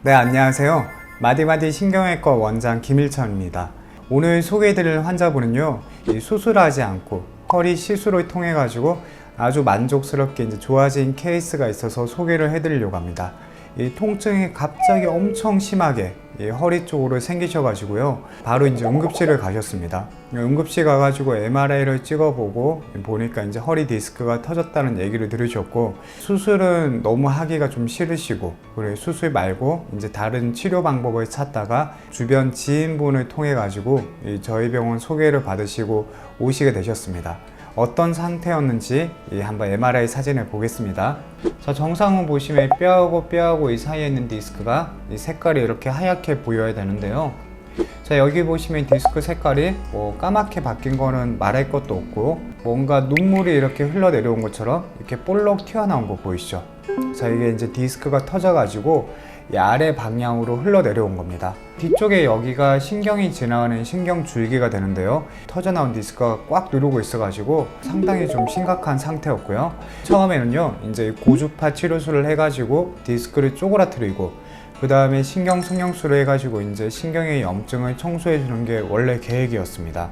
네, 안녕하세요. 마디마디 신경외과 원장 김일천입니다. 오늘 소개해드릴 환자분은요, 이 수술하지 않고 허리 시술을 통해 가지고 아주 만족스럽게 이제 좋아진 케이스가 있어서 소개를 해드리려고 합니다. 이 통증이 갑자기 엄청 심하게 이 허리 쪽으로 생기셔가지고요. 바로 이제 응급실을 가셨습니다. 응급실 가가지고 MRI를 찍어보고 보니까 이제 허리 디스크가 터졌다는 얘기를 들으셨고 수술은 너무 하기가 좀 싫으시고 그리고 수술 말고 이제 다른 치료 방법을 찾다가 주변 지인분을 통해 가지고 이 저희 병원 소개를 받으시고 오시게 되셨습니다. 어떤 상태였는지 이 한번 MRI 사진을 보겠습니다. 자, 정상은 보시면 뼈하고 뼈하고 이 사이에 있는 디스크가 이 색깔이 이렇게 하얗게 보여야 되는데요. 자, 여기 보시면 디스크 색깔이 뭐 까맣게 바뀐 거는 말할 것도 없고 뭔가 눈물이 이렇게 흘러내려온 것처럼 이렇게 볼록 튀어나온 거 보이시죠? 자, 이게 이제 디스크가 터져가지고 이 아래 방향으로 흘러내려온 겁니다. 뒤쪽에 여기가 신경이 지나가는 신경 줄기가 되는데요. 터져나온 디스크가 꽉 누르고 있어가지고 상당히 좀 심각한 상태였고요. 처음에는요, 이제 고주파 치료술을 해가지고 디스크를 쪼그라뜨리고 그 다음에 신경 성형술을 해가지고 이제 신경의 염증을 청소해 주는 게 원래 계획이었습니다.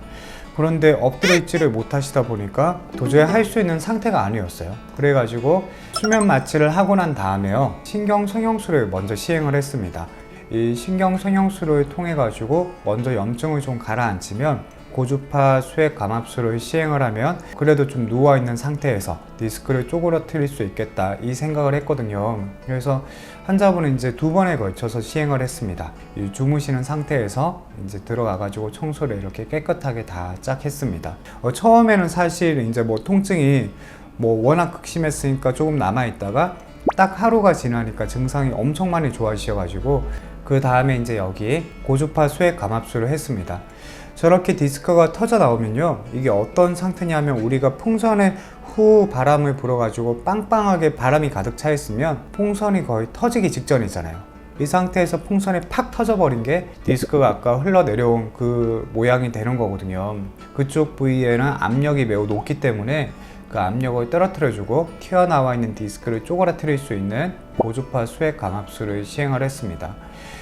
그런데 엎드려 있지를 못하시다 보니까 도저히 할 수 있는 상태가 아니었어요. 그래가지고 수면 마취를 하고 난 다음에요. 신경 성형술을 먼저 시행을 했습니다. 이 신경 성형술을 통해 가지고 먼저 염증을 좀 가라앉히면 고주파 수액 감압술을 시행을 하면 그래도 좀 누워 있는 상태에서 디스크를 쪼그라뜨릴 수 있겠다 이 생각을 했거든요. 그래서 환자분은 이제 두 번에 걸쳐서 시행을 했습니다. 이 주무시는 상태에서 이제 들어가 가지고 청소를 이렇게 깨끗하게 다쫙 했습니다. 어, 처음에는 사실 이제 뭐 통증이 뭐 워낙 극심했으니까 조금 남아 있다가 딱 하루가 지나니까 증상이 엄청 많이 좋아지셔가지고 그 다음에 이제 여기 고주파 수액 감압술을 했습니다. 저렇게 디스크가 터져 나오면요 이게 어떤 상태냐면 우리가 풍선에 후 바람을 불어가지고 빵빵하게 바람이 가득 차 있으면 풍선이 거의 터지기 직전이잖아요 이 상태에서 풍선이 팍 터져버린 게 디스크가 아까 흘러내려온 그 모양이 되는 거거든요 그쪽 부위에는 압력이 매우 높기 때문에 그 압력을 떨어뜨려주고 튀어나와 있는 디스크를 쪼그라뜨릴 수 있는 고주파 수액 감압술을 시행을 했습니다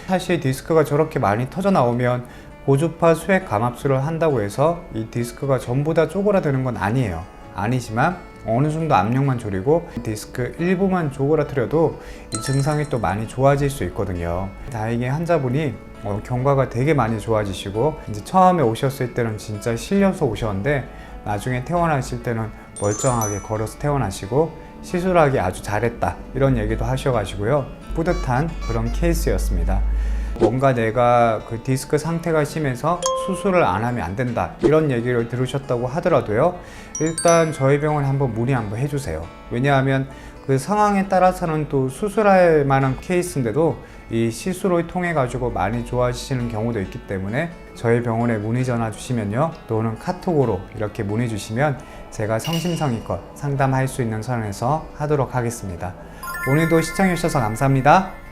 사실 디스크가 저렇게 많이 터져 나오면 고주파 수액 감압술을 한다고 해서 이 디스크가 전부 다 쪼그라드는 건 아니에요. 아니지만 어느 정도 압력만 줄이고 디스크 일부만 쪼그라뜨려도 이 증상이 또 많이 좋아질 수 있거든요. 다행히 환자분이 어, 경과가 되게 많이 좋아지시고 이제 처음에 오셨을 때는 진짜 실려서 오셨는데 나중에 퇴원하실 때는 멀쩡하게 걸어서 퇴원하시고 시술하기 아주 잘했다 이런 얘기도 하셔가지고요 뿌듯한 그런 케이스였습니다. 뭔가 내가 그 디스크 상태가 심해서 수술을 안 하면 안 된다. 이런 얘기를 들으셨다고 하더라도요. 일단 저희 병원에 한번 문의 한번 해주세요. 왜냐하면 그 상황에 따라서는 또 수술할 만한 케이스인데도 이 시술을 통해 가지고 많이 좋아지시는 경우도 있기 때문에 저희 병원에 문의 전화 주시면요. 또는 카톡으로 이렇게 문의 주시면 제가 성심성의껏 상담할 수 있는 선에서 하도록 하겠습니다. 오늘도 시청해 주셔서 감사합니다